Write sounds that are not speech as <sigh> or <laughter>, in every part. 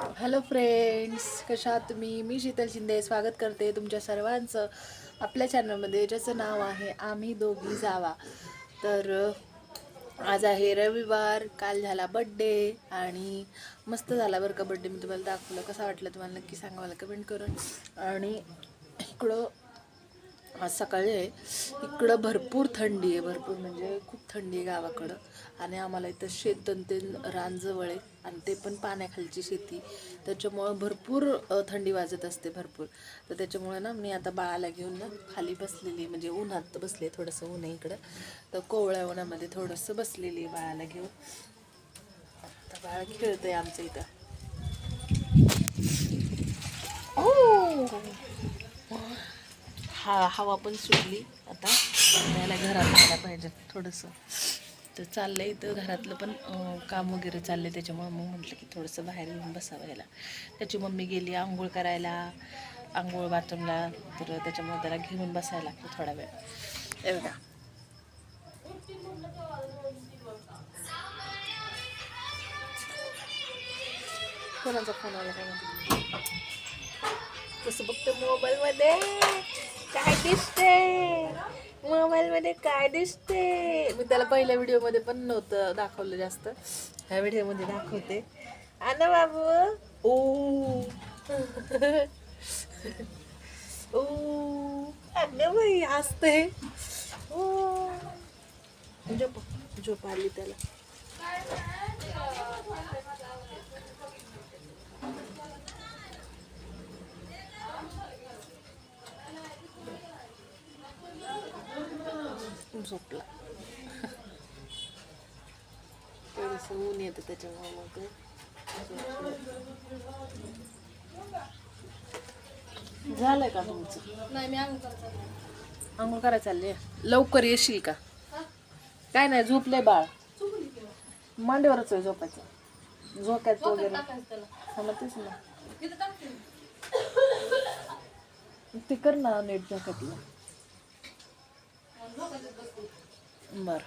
Hello friends कशा तुम्ही? मी शीतल शिंदे. स्वागत करते तुमच्या सर्वांचं आपल्या चॅनलमध्ये ज्याचं नाव आहे आम्ही दोघी जावा. तर आज आहे रविवार. काल झाला बड्डे आणि मस्त झाला बरं का बड्डे मी तुम्हाला दाखवलं. कसा वाटलं तुम्हाला नक्की सांगा मला कमेंट करून. आणि इकडं आज सकाळी आहे. इकडं भरपूर थंडी आहे भरपूर म्हणजे खूप थंडी आहे गावाकडं. आणि आम्हाला इथं शेत ते रानजवळ आहे आणि ते पण पाण्याखालची शेती. त्याच्यामुळं भरपूर थंडी वाजत असते भरपूर. तर त्याच्यामुळे ना मी आता बाळाला घेऊन ना खाली बसलेली म्हणजे उन्हात बसले थोडंसं ऊन आहे इकडं. तर कोवळ्या उन्हामध्ये थोडंसं बसलेली आहे बाळाला घेऊन. आता बाळ आहे आमचं इथं ओ हा हवा पण सुटली आता. त्याला घरात जायला पाहिजे थोडंसं. तर चाललं आहे इथं घरातलं पण काम वगैरे चाललं त्याच्यामुळं मग म्हटलं की थोडंसं बाहेर येऊन बसावं याला त्याची मम्मी गेली आंघोळ करायला आंघोळ बाथरूमला तर त्याच्यामुळे त्याला घेऊन बसायला लागतं थोडा वेळ. एवढा कोणाचा फोन आला काय माहिती? कसं बघते मोबाईलमध्ये काय दिसते? मोबाईलमध्ये काय दिसते? मी त्याला पहिल्या व्हिडिओमध्ये पण नव्हतं दाखवलं जास्त. ह्या व्हिडिओमध्ये दाखवते. आना बाबू. ओ ओ अगं बाई हसते. ओ झोप. झोप आली त्याला. झोपला. थोडंसं ऊन येतं त्याच्यामुळे मग. झालंय का तुमचं? नाही मी आंघोळ करायला चालले लवकर येशील का? काय नाही झोपले बाळ. मांडीवरच आहे झोपायचं. झोक्यात वगैरे. हा मग तेच ना. ते कर ना नेट झोक्यातलं. बर.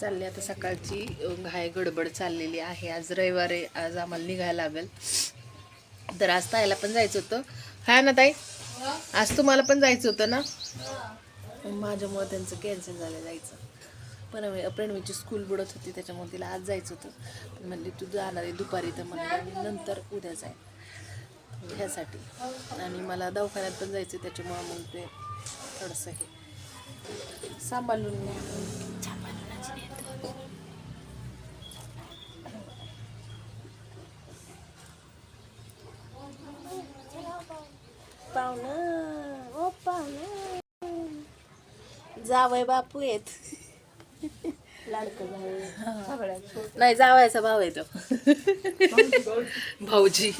चालली आता सकाळची घाय गडबड चाललेली आहे. आज रविवार आहे आज आम्हाला निघायला लागेल. तर आज ताईला पण जायचं होतं. हा ना ताई? आज तुम्हाला पण जायचं होतं ना? माझ्यामुळे त्यांचं कॅन्सल झालं जायचं पण प्रणवीची स्कूल बुडत होती त्याच्यामुळे तिला आज जायचं होतं. पण म्हणली तू जाणार आहे दुपारी. तर म्हणलं नंतर उद्या जाईल ह्यासाठी. आणि मला दवाखान्यात पण जायचं त्याच्यामुळं मग ते थोडंसं हे सांभाळून पाहुणं ओ पाहुणं. जावय बापू आहेत नाही जावायचा भाव आहे तो. भाऊजी.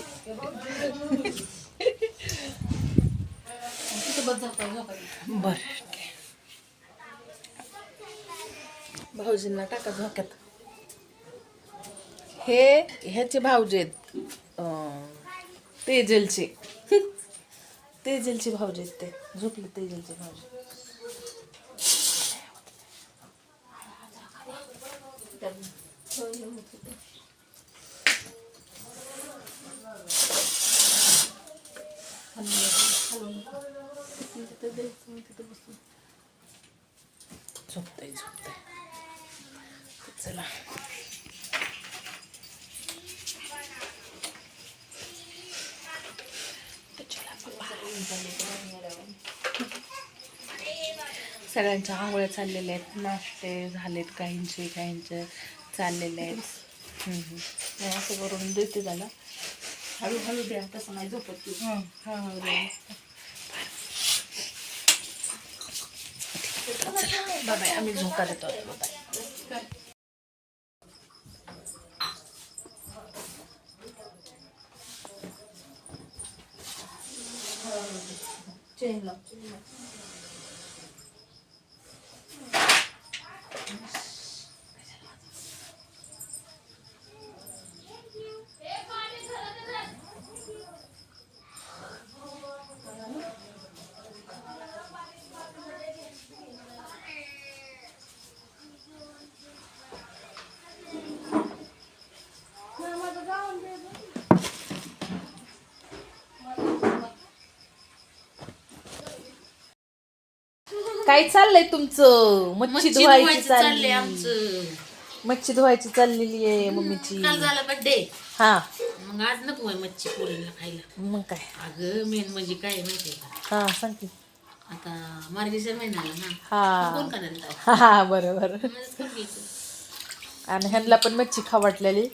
बर भाऊजींना टाका झोक्यात. हे ह्याचे भाऊजी आहेत अं, तेजलचे. <laughs> तेजलचे भाऊजी आहेत ते. झोपले तेजलचे भाऊजी. झोपताय झोपताय चला सगळ्यांच्या आंघोळ्या चाललेल्या आहेत. नाश्ते झालेत काहींचे काहींचे चाललेले आहेत. असं करून देते त्याला. हळूहळू द्या तसं नाही झोपत ती. हा हा बाबा आम्ही झोका देतो चेन लाव काय चाललंय तुमचं? मच्छी मच्छी धुवायची धुवायचं चाललंय चालली. आमचं. मच्छी धुवायची चाललेली आहे मम्मीची. काल झाला बड्डे हा. मग आज नको आहे मच्छी पोरीला खायला. मग काय? अगं मेन म्हणजे काय आहे माहितीये का? हा सांग की. आता मार्गेच्या महिन्याला ना हा. कोण करणार? हा हा बरोबर मलाच करून घ्यायचं. आणि ह्यांना पण मच्छी खाऊ वाटलेली.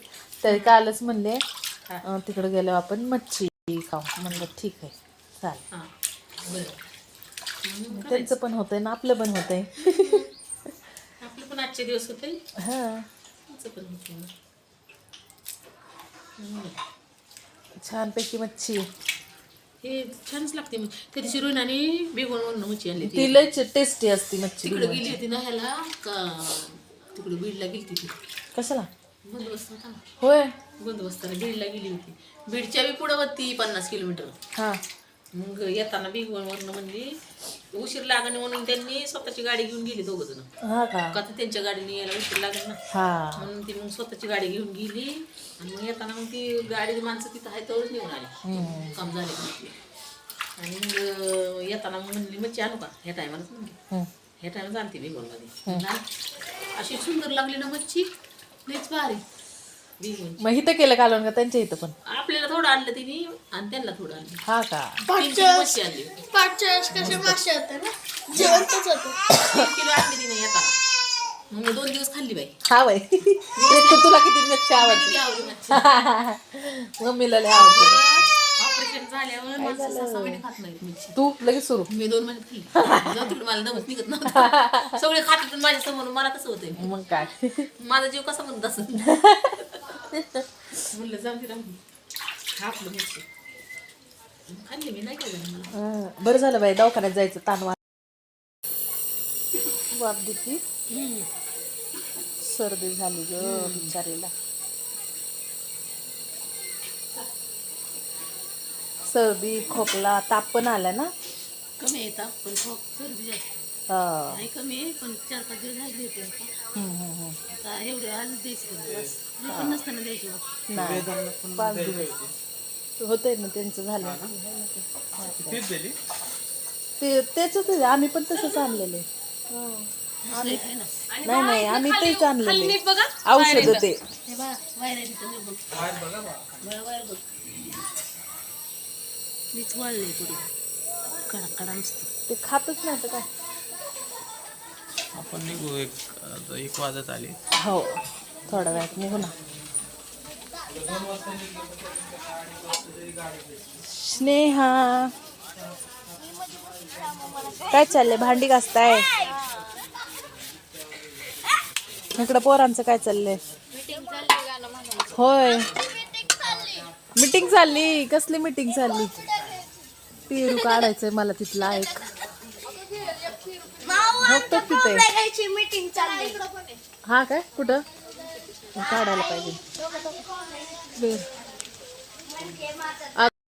तरी कालच म्हणले हा. तिकडे गेलो आपण मच्छी खाऊ. म्हणलं ठीक आहे. चालेल. हा बरं. त्यांचं पण होतंय ना आपलं पण होतंय. <laughs> आपले पण आजचे दिवस होते हा. पण होते हम्म. छानपैकी मच्छी. हे छानच लागते मग. त्या दिवशी रोहिणाने बेगोन मच्छी आणली ती ती लय टेस्टी असती मच्छी तिकडे गेली होती ना ह्याला का तिकडे बीडला गेली होती ती. कशाला? बंदोबस्त होता ना होय. बंदोबस्ताला बीडला गेली होती. बीडच्या बी पुढं होती पन्नास किलोमीटर. हा. मग येताना बिगवणवरनं म्हणजे उशीर लागणे म्हणून त्यांनी स्वतःची गाडी घेऊन गेली दोघ जण हा का? का तर त्यांच्या गाडीने यायला उशीर लागेल ना? हा. म्हणून ती मग स्वतःची गाडी घेऊन गेली आणि मग येताना मग ती गाडी माणसं तिथं आहे तेवढंच निघून आली. हम्म. काम झाले की. आणि मग येताना मग म्हणली मच्छी आणू का? ह्या टायमालाच म्हणली. हम्म. ह्या टायमाला आणते बिगवणमध्ये अशी सुंदर लागली ना मच्छी. लईच भारी. मग इथं केलं कालवण का त्यांच्या इथं पण? आपल्याला थोडं आणलं तिने आणि त्यांना थोडं आणलं. हा का? तीन किलो मच्छी आणली वेळेस कसे मासे होते ना? जेवणच होतं. तीन किलो आणली तिने येताना. मग मी दोन दिवस खाल्ली बाई. हा एक तर तुला किती मच्छी आवडते आवडली मच्छी. मम्मीला लय आवडते ऑपरेशन झाल्यावर माणसं सहा सहा महिने खात नाही मच्छी. तू लगेच सुरू. मी दोन महिने खाल्ली. <laughs> जाऊ तिकडे मला दमच निघत नव्हतं. <laughs> सगळे खात होते माझ्यासमोर मला कसं होतंय? मग काय? माझा जीव कसा म्हणत असं <laughs> म्हणलं जाऊ मी नाही काय झालं मला हा, बरं झालं बाई दवाखान्यात जायचं ताण वा वाप देती सर्दी झाली ग बिचारीला. सर्दी खोकला ताप पण आला ना? कमी येतात पण खोक सर्दी जास्त. नाही कमी आहे पण चार पाच दिवस झाले होते आता. आता एवढे आज द्यायचे बस मी पण नसताना द्यायचे बघ. नाही. पाच दिवस. होते ना त्यांचं झालं. ना? ते तेच आम्ही पण तसंच आणलेले. दुसरं एक आहे ना. आणि नाही नाही आम्ही तेच आणलेले. औषध ते. हे बघा बाहेर आहे तिथं नीट बघ. बघा बाहेर बघ मीच वळले पुढे. कडा कडा नुसतं ते खातच नाही तर काय? आपण निघू एक आता एक वाजत आली. हो थोडा वेळात निघू ना. स्नेहा. काय चाललंय? भांडी घासताय? इकडं पोरांचं काय चाललंय? होय. मीटिंग चालली. कसली मीटिंग चालली? पेरू काढायचंय मला तिथला एक. बघतो तिथे. घ्यायची मीटिंग चालली. हा काय? कुठं? काढायला पाहिजे.